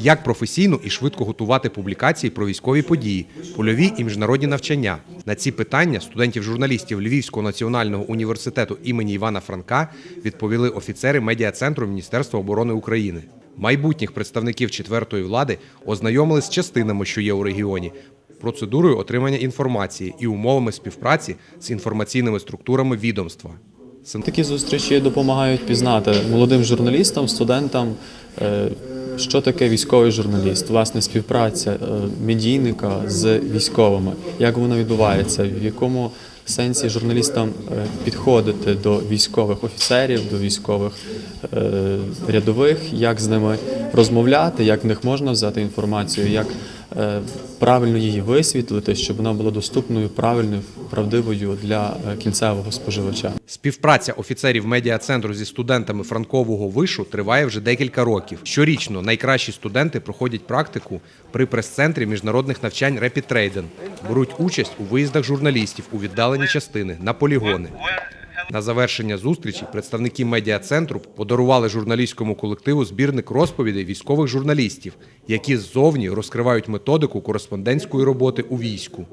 як професійно і швидко готувати публікації про військові події, польові і міжнародні навчання. На ці питання студентів-журналістів Львівського національного університету імені Івана Франка відповіли офіцери медіа-центру Міністерства оборони України. Майбутніх представників четвертої влади ознайомили з частинами, що є у регіоні, процедурою отримання інформації і умовами співпраці з інформаційними структурами відомства. Такі зустрічі допомагають пізнати молодим журналістам, студентам, е, що таке військовий журналіст, власне, співпраця е, медійника з військовими, як воно відбувається, в якому сенсі журналістам е, підходити до військових офіцерів, до військових е, рядових, як з ними розмовляти, як в них можна взяти інформацію, як правильно її висвітлити, щоб вона була доступною, правильною, правдивою для е, кінцевого споживача. Співпраця офіцерів медіа-центру зі студентами Франкового вишу триває вже декілька років. Щорічно найкращі студенти проходять практику при прес-центрі міжнародних навчань Trade. Беруть участь у виїздах журналістів у віддалені частини на полігони. На завершення зустрічі представники медіа-центру подарували журналістському колективу збірник розповідей військових журналістів, які ззовні розкривають методику кореспондентської роботи у війську.